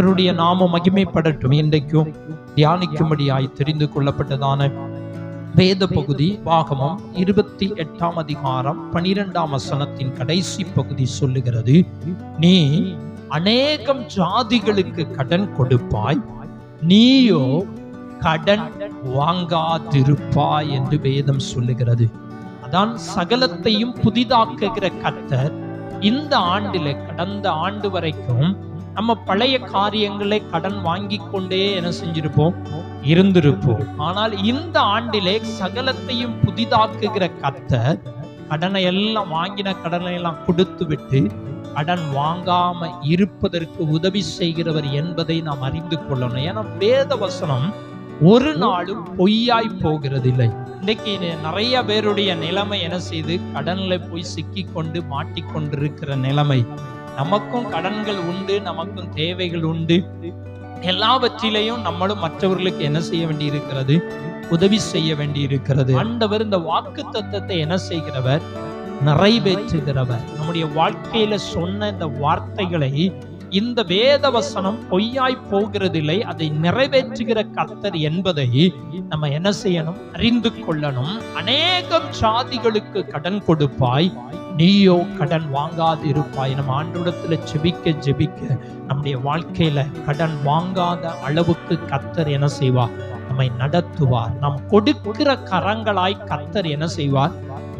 கர்த்தருடைய நாம மகிமைப்படட்டும். இன்றைக்கும் தியானிக்கும்படியாய் தெரிந்து கொள்ளப்பட்டதான வேத பகுதி பாகமம் இருபத்தி எட்டாம் அதிகாரம் பனிரெண்டாம் வசனத்தின் கடைசி பகுதி சொல்லுகிறது. நீ அநேகம் ஜாதிகளுக்கு கடன் கொடுப்பாய். நீயோ கடன் வாங்காதிருப்பாய் என்று வேதம் சொல்லுகிறது. அதான் சகலத்தையும் புதிதாக்குகிற கத்தர் இந்த ஆண்டிலே கடந்த ஆண்டு வரைக்கும் நம்ம பழைய காரியங்களை கடன் வாங்கி கொண்டே என்ன செஞ்சிருப்போம்? இருந்திருப்போம். ஆனால் இந்த ஆண்டிலே சகலத்தையும் புதிதாக்குகிற கத்த கடனை எல்லாம் வாங்கின கடனை எல்லாம் கொடுத்து விட்டு கடன் வாங்காம இருப்பதற்கு உதவி செய்கிறவர் என்பதை நாம் அறிந்து கொள்ளணும். ஏன்னா வேத வசனம் ஒரு நாளும் பொய்யாய் போகிறதில்லை. இன்னைக்கு நிறைய பேருடைய நிலைமை என்ன செய்து கடன்ல போய் சிக்கி கொண்டு மாட்டிக்கொண்டிருக்கிற நிலைமை. நமக்கும் கடன்கள் உண்டு நமக்கும் தேவைகள் உண்டு. எல்லாவற்றிலையும் நம்மளும் மற்றவர்களுக்கு என்ன செய்ய வேண்டி இருக்கிறது உதவி செய்ய வேண்டி இருக்கிறது ஆண்டவர் இந்த வாக்கு தத்துவத்தை என்ன செய்கிறவர்? நிறைவேற்றுகிறவர். நம்முடைய வாழ்க்கையில சொன்ன இந்த வார்த்தைகளை இந்த வேத வசனம் பொய்யாய் போகிறதில்லை அதை நிறைவேற்றுகிற கத்தர் என்பதை நம்ம என்ன செய்யணும்? அறிந்து கொள்ளணும். அநேகம் சாதிகளுக்கு கடன் கொடுப்பாய். நீயோ கடன் வாங்காது இருப்பாய். நம்ம ஆண்டோடத்தில் ஜெபிக்க ஜெபிக்க நம்முடைய வாழ்க்கையில கடன் வாங்காத அளவுக்கு கத்தர் என்ன செய்வார்? நம்மை நடத்துவார். நாம் கொடுக்கிற கரங்களாய் கத்தர் என்ன செய்வார்?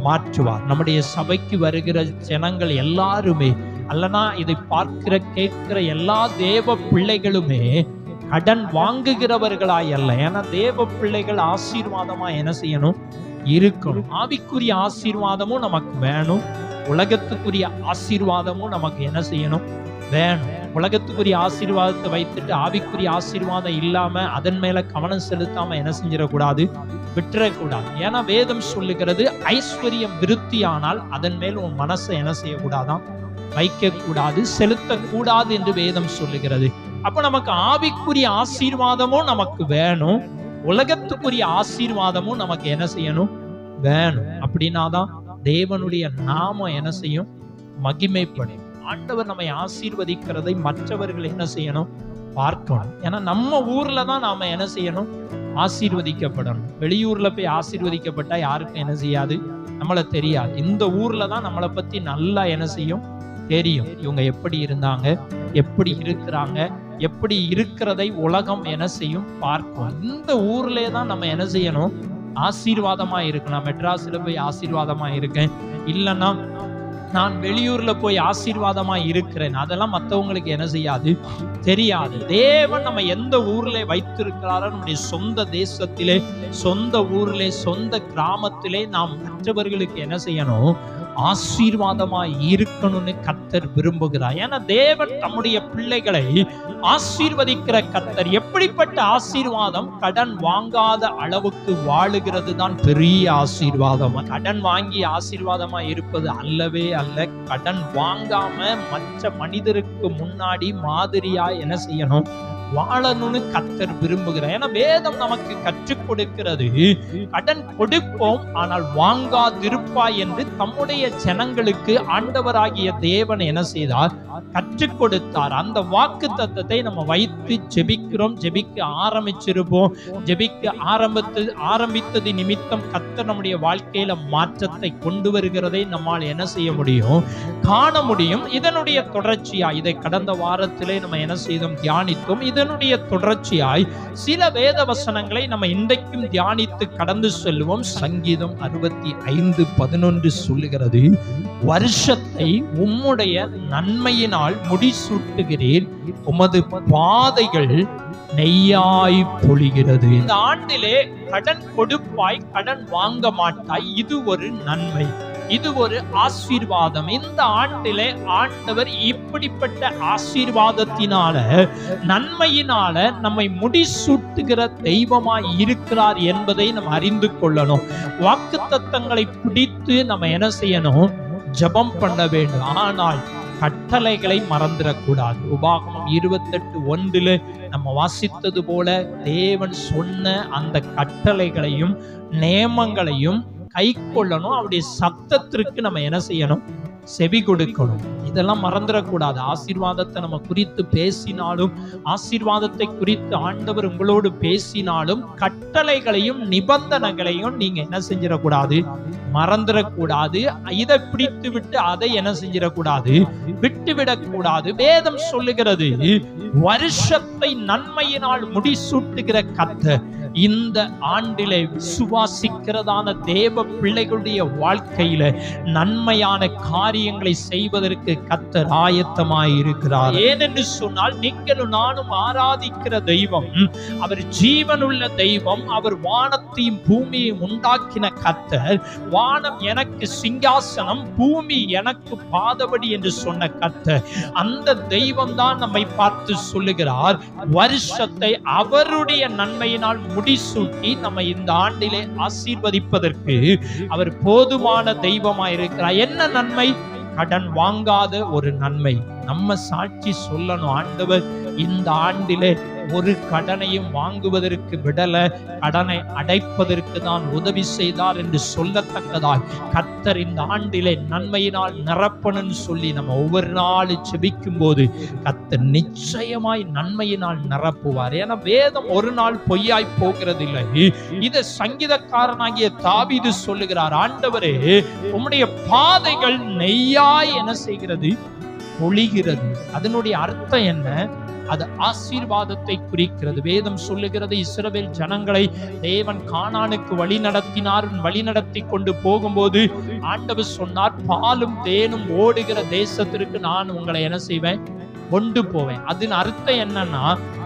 மாற்றுவார். நம்முடைய சபைக்கு வருகிற ஜனங்கள் எல்லாருமே அல்லனா இதை பார்க்கிற கேட்கிற எல்லா தேவ பிள்ளைகளுமே கடன் வாங்குகிறவர்களாய் அல்ல. ஏன்னா தேவ பிள்ளைகள் ஆசீர்வாதமா என்ன செய்யணும்? இருக்கணும் ஆவிக்குரிய ஆசீர்வாதமும் நமக்கு வேணும். உலகத்துக்குரிய ஆசீர்வாதமும் நமக்கு என்ன செய்யணும்? வேணும். உலகத்துக்குரிய ஆசீர்வாதத்தை வைத்துட்டு ஆவிக்குரிய ஆசீர்வாதம் இல்லாம அதன் மேல கவனம் செலுத்தாம என்ன செஞ்சிடக்கூடாது? விட்டுறக்கூடாது. ஏன்னா வேதம் சொல்லுகிறது ஐஸ்வர்யம் விருத்தியானால் அதன் மேல் உன் மனசை என்ன செய்யக்கூடாதான் வைக்க கூடாது செலுத்தக்கூடாது என்று வேதம் சொல்லுகிறது. அப்ப நமக்கு ஆவிக்குரிய ஆசீர்வாதமும் நமக்கு வேணும். உலகத்துக்குரிய ஆசீர்வாதமும் நமக்கு என்ன செய்யணும்? வேணும். அப்படின்னாதான் தேவனுடைய நாமம் என்ன செய்யும்? மகிமைப்படும். ஆண்டவர் நம்மை ஆசீர்வதிக்கிறதை மற்றவர்கள் என்ன செய்யணும்? பார்க்கணும். ஏன்னா நம்ம ஊர்ல தான் நாம என்ன செய்யணும்? ஆசீர்வதிக்கப்படணும். வெளியூர்ல போய் ஆசீர்வதிக்கப்பட்டா யாருக்கும் என்ன செய்யாது? நம்மள தெரியாது. இந்த ஊர்ல தான் நம்மளை பத்தி நல்லா என்ன செய்யும்? தெரியும். இவங்க எப்படி இருந்தாங்க? எப்படி இருக்கிறாங்க? எப்படி இருக்கிறதை உலகம் என்ன செய்யும் பார்க்கும். இந்த ஊர்லயே தான் நம்ம என்ன செய்யணும்? ஆசீர்வாதமா நான் மெட்ராஸ்ல போய் ஆசீர்வாதமா இருக்கேன். இல்லைன்னா நான் வெளியூர்ல போய் ஆசீர்வாதமா இருக்கிறேன். அதெல்லாம் மற்றவங்களுக்கு என்ன செய்யாது? தெரியாது. தேவன் நம்ம எந்த ஊர்ல வைத்திருக்கிறாரோ நம்முடைய சொந்த தேசத்திலே சொந்த ஊர்ல சொந்த கிராமத்திலே நாம் மற்றவர்களுக்கு என்ன செய்யணும்? ஆசீர்வாதமாய் இருக்கணும்னு கத்தர் விரும்புகிறார். ஏன்னா தேவன் தம்முடைய பிள்ளைகளை ஆசீர்வதிக்கிற கத்தர். எப்படிப்பட்ட ஆசீர்வாதம்? கடன் வாங்காத அளவுக்கு வாழுகிறது தான் பெரிய ஆசீர்வாதம். கடன் வாங்கி ஆசீர்வாதமா இருப்பது அல்லவே அல்ல. கடன் வாங்காம மற்ற மனிதருக்கு முன்னாடி மாதிரியா என்ன செய்யணும்? வாழணும்னு கத்தர் விரும்புகிறார். ஏன்னா வேதம் நமக்கு கற்றுக் கொடுக்கிறது. கடன் கொடுப்போம் ஆனால் வாங்காதிருப்பாய் என்று தம்முடைய ஜனங்களுக்கு ஆண்டவராகிய தேவன் என்ன செய்தார்? கற்றுக் கொடுத்தார். அந்த வாக்கு தத்தத்தை நம்ம வைத்து ஜெபிக்கிறோம் ஜெபிக்க ஆரம்பிச்சிருப்போம். ஜெபிக்க ஆரம்பித்து ஆரம்பித்தது நிமித்தம் கத்தர் நம்முடைய வாழ்க்கையில மாற்றத்தை கொண்டு வருகிறதை நம்மால் என்ன செய்ய முடியும்? காண முடியும். இதனுடைய தொடர்ச்சியா இதை கடந்த வாரத்திலே நம்ம என்ன செய்தோம்? தியானித்தோம். இதனுடைய தொடர்ச்சியாய் சில வேத வசனங்களை நம்ம இன்றைக்கும் தியானித்து கடந்து செல்வோம். சங்கீதம் அறுபத்தி ஐந்து பதினொன்று சொல்லுகிறது வருஷத்தை உம்முடைய நன்மையினால் முடிசூட்டுகிறேன். உமது பாதைகள் நெய்யாய் பொழிகிறது. இந்த ஆண்டிலே கடன் கொடுப்பாய் கடன் வாங்க மாட்டாய். இது ஒரு நன்மை. இது ஒரு ஆசீர்வாதம். இந்த ஆண்டிலே ஆண்டவர் இப்படிப்பட்ட ஆசீர்வாதத்தினால நன்மையினால நம்மை முடிசூட்டுகிற தெய்வமாய் இருக்கிறார் என்பதை நம்ம அறிந்து கொள்ளணும். வாக்கு தத்தங்களை பிடித்து நம்ம என்ன செய்யணும்? ஜெபம் பண்ண வேண்டும். ஆனால் கட்டளைகளை மறந்துடக்கூடாது. உபாகமம் இருபத்தெட்டு ஒன்றில் நம்ம வாசித்தது போல தேவன் சொன்ன அந்த கட்டளைகளையும் நேமங்களையும் கை கொள்ளணும். அவருடைய சத்தத்திற்கு நம்ம என்ன செய்யணும்? செவி கொடுக்கணும். இதெல்லாம் மறந்துடக்கூடாது. ஆசீர்வாதத்தை நம்ம குறித்து பேசினாலும் ஆசீர்வாதத்தை குறித்து ஆண்டவர் உங்களோடு பேசினாலும் கட்டளைகளையும் நிபந்தனைகளையும் நீங்க என்ன செஞ்சிடக்கூடாது? மறந்துடக்கூடாது. இதை பிடித்து விட்டு அதை என்ன செஞ்சிடக்கூடாது? விட்டு விடக்கூடாது வேதம் சொல்லுகிறது வருஷத்தை நன்மையினால் முடிசூட்டுகிற கத்த இந்த ஆண்டிலே விசுவாசிக்கிறதான தேவ பிள்ளைகளுடைய வாழ்க்கையில நன்மையான காரியங்களை செய்வதற்கு கத்தர் ஆயத்தமாய் இருக்கிறார். ஏனென்று சொன்னால் நீங்களும் நானும் ஆராதிக்கிற தெய்வம் அவர் ஜீவனுள்ள தெய்வம் அவர் வானத்தையும் பூமியையும் உண்டாக்கின கத்தர் வானம் எனக்கு சிங்காசனம் பூமி எனக்கு பாதபடி என்று சொன்ன கத்தர் அந்த தெய்வம் தான் நம்மை பார்த்து சொல்லுகிறார் வருஷத்தை அவருடைய நன்மையினால் முடிசூட்டி நம்ம இந்த ஆண்டிலே ஆசீர்வதிப்பதற்கு அவர் போதுமான தெய்வமாய் இருக்கிறார் என்ன நன்மை? கடன் வாங்காத ஒரு நன்மை. நம்ம சாட்சி சொல்லணும் ஆண்டவர். இந்த ஆண்டிலே ஒரு கடனையும் வாங்குவதற்கு விடல கடனை அடைப்பதற்கு தான் உதவி செய்தார் என்று சொல்லத்தக்கதாய் கத்தர் இந்த ஆண்டிலே நன்மையினால் நிரப்பணும்னு சொல்லி நம்ம ஒவ்வொரு நாள் செபிக்கும் போது கத்தர் நிச்சயமாய் நன்மையினால் நிரப்புவார். ஏன்னா வேதம் ஒரு நாள் பொய்யாய் போகிறது இல்லை இதை சங்கீதக்காரனாகிய தாவிது சொல்லுகிறார் ஆண்டவரே உம்முடைய பாதைகள் நெய்யாய் என்ன செய்கிறது? பொழிகிறது அதனுடைய அர்த்தம் என்ன? அது ஆசீர்வாதத்தை குறிக்கிறது. வேதம் சொல்லுகிறது இஸ்ரவேல் ஜனங்களை தேவன் காணானுக்கு வழி நடத்தினார் வழி நடத்தி கொண்டு போகும்போது ஆண்டவர் சொன்னார் பாலும் தேனும் ஓடுகிற தேசத்திற்கு நான் உங்களை என்ன செய்வேன்? கொண்டு போவேன். அதன் அர்த்தம் என்னன்னா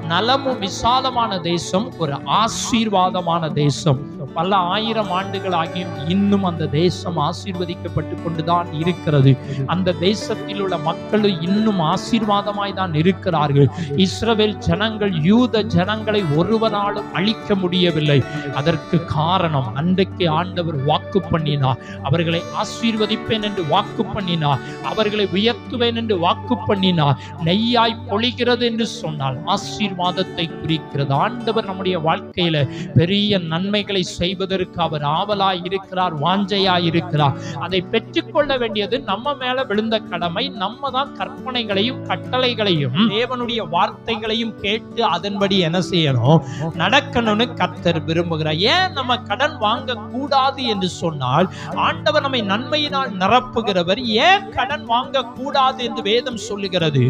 நலமும் விசாலமான தேசம் ஒரு ஆசீர்வாதமான தேசம். பல ஆயிரம் ஆண்டுகளாகியும் இன்னும் அந்த தேசம் ஆசீர்வதிக்கப்பட்டு கொண்டுதான் இருக்கிறது. அந்த தேசத்தில் உள்ள மக்களும் இன்னும் ஆசீர்வாதமாய் தான் இருக்கிறார்கள். இஸ்ரவேல் ஜனங்கள் யூத ஜனங்களை ஒருவராலும் அழிக்க முடியவில்லை. அதற்கு காரணம் அன்றைக்கு ஆண்டவர் வாக்கு பண்ணினார். அவர்களை ஆசீர்வதிப்பேன் என்று வாக்கு பண்ணினார். அவர்களை உயர்த்துவேன் என்று வாக்கு பண்ணினார். நெய்யாய் பொழிகிறது என்று சொன்னால் ஆசீர் ஆசீர்வாதத்தை குறிக்கிறது. ஆண்டவர் நம்முடைய வாழ்க்கையில பெரிய நன்மைகளை செய்வதற்கு அவர் ஆவலாய் இருக்கிறார் வாஞ்சையாய் இருக்கிறார். அதை பெற்றுக்கொள்ள வேண்டியது நம்ம மேல விழுந்த கடமை. நம்ம தான் கற்பனைகளையும் கட்டளைகளையும் தேவனுடைய வார்த்தைகளையும் கேட்டு அதன்படி என்ன செய்யணும்? நடக்கணும்னு கத்தர் விரும்புகிறார். ஏன் நம்ம கடன் வாங்க கூடாது என்று சொன்னால் ஆண்டவர் நம்மை நன்மையினால் நிரப்புகிறவர் ஏன் கடன் வாங்க கூடாது என்று வேதம் சொல்லுகிறது?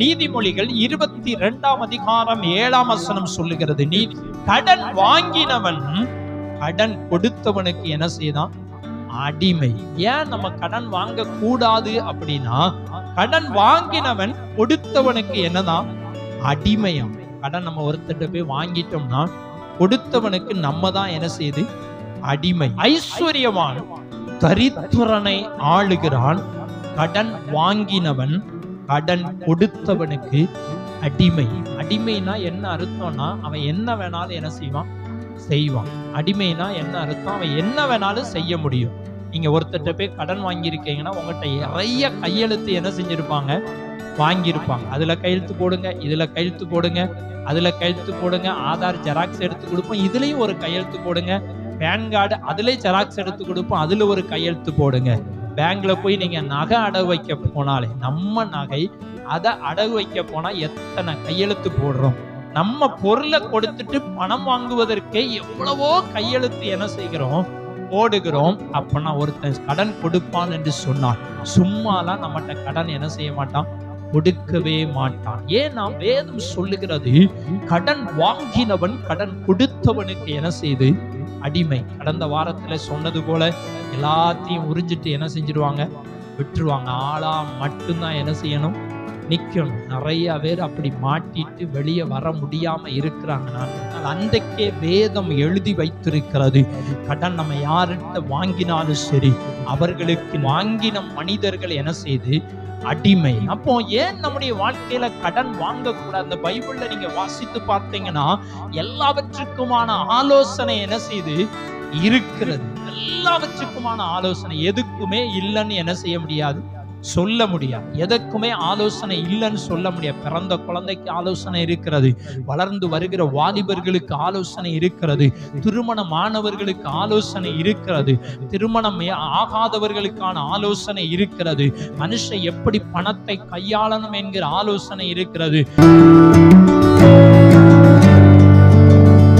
நீதிமொழிகள் இருபத்தி இரண்டாம் அதிகாரம் ஏழாம் வசனம் சொல்லுகிறது நீ கடன் வாங்கினவன் கடன் கொடுத்தவனுக்கு என்ன செய்தான்? அடிமை. ஏன் நம்ம கடன் வாங்க கூடாது அப்படின்னா கடன் வாங்கினவன் கொடுத்தவனுக்கு என்னதான்? அடிமையம். கடன் நம்ம ஒருத்தட்ட போய் வாங்கிட்டோம்னா கொடுத்தவனுக்கு நம்ம தான் என்ன செய்யுது அடிமை. ஐஸ்வர்யவான் தரித்திரனை ஆளுகிறான். கடன் வாங்கினவன் கடன் கொடுத்தவனுக்கு அடிமை. அடிமைனா என்ன அர்த்தம்னா அவன் என்ன வேணாலும் என்ன செய்வான்? செய்வான். அடிமைனா என்ன அர்த்தம்? அவன் என்ன வேணாலும் செய்ய முடியும். நீங்க ஒருத்தர்ட்ட போய் கடன் வாங்கியிருக்கீங்கன்னா உங்கள்கிட்ட நிறைய கையெழுத்து என்ன செஞ்சிருப்பாங்க? வாங்கியிருப்பாங்க. அதுல கையெழுத்து போடுங்க இதுல கையெழுத்து போடுங்க அதுல கையெழுத்து போடுங்க ஆதார் ஜெராக்ஸ் எடுத்து கொடுப்போம் இதுலயும் ஒரு கையெழுத்து போடுங்க. பேன் கார்டு அதுலயும் ஜெராக்ஸ் எடுத்து கொடுப்போம் அதுல ஒரு கையெழுத்து போடுங்க. பேங்க்ல போய் நீங்க நகை அடவைக்க வைக்க போனாலே நம்ம நகை அதை அடகு வைக்க போனா எத்தனை கையெழுத்து போடுறோம்? நம்ம பொருளை கொடுத்துட்டு பணம் வாங்குவதற்கே எவ்வளவோ கையெழுத்து என்ன செய்கிறோம்? போடுகிறோம். அப்பனா ஒருத்தன் கடன் கொடுப்பான் என்று சொன்னான். சும்மாலாம் நம்மகிட்ட கடன் என்ன செய்ய மாட்டான்? கொடுக்கவே மாட்டான். ஏன்னா வேதம் சொல்லுகிறது? கடன் வாங்கினவன் கடன் கொடுத்தவனுக்கு என்ன செய்து? அடிமை. கடந்த வாரத்துல சொன்னது போல எல்லாத்தையும் உறிஞ்சிட்டு என்ன செஞ்சிருவாங்க? விட்டுருவாங்க. ஆளா மட்டும்தான் என்ன செய்யணும்? நிக்கணும். நிறைய பேர் அப்படி மாட்டிட்டு வெளியே வர முடியாம இருக்கிறாங்க நான் அன்றைக்கே வேதம் எழுதி வைத்திருக்கிறது. கடன் நம்ம யார்கிட்ட வாங்கினாலும் சரி அவர்களுக்கு வாங்கின மனிதர்கள் என்ன செய்து? அடிமை. அப்போ ஏன் நம்முடைய வாழ்க்கையில கடன் வாங்கக்கூடாது? அந்த பைபிள்ல நீங்க வாசித்து பார்த்தீங்கன்னா எல்லாவற்றுக்குமான ஆலோசனை என்ன செய்து? இருக்கிறது. எல்லாவற்றுக்குமான ஆலோசனை எதுக்குமே இல்லைன்னு என்ன செய்ய முடியாது? சொல்ல முடியாது. எதற்குமே ஆலோசனை இல்லைன்னு சொல்ல முடியாது. பிறந்த குழந்தைக்கு ஆலோசனை இருக்கிறது. வளர்ந்து வருகிற வாலிபர்களுக்கு ஆலோசனை இருக்கிறது. திருமணமானவர்களுக்கு ஆலோசனை இருக்கிறது. திருமணம் ஆகாதவர்களுக்கான ஆலோசனை இருக்கிறது. மனுஷன் எப்படி பணத்தை கையாளணும் என்கிற ஆலோசனை இருக்கிறது.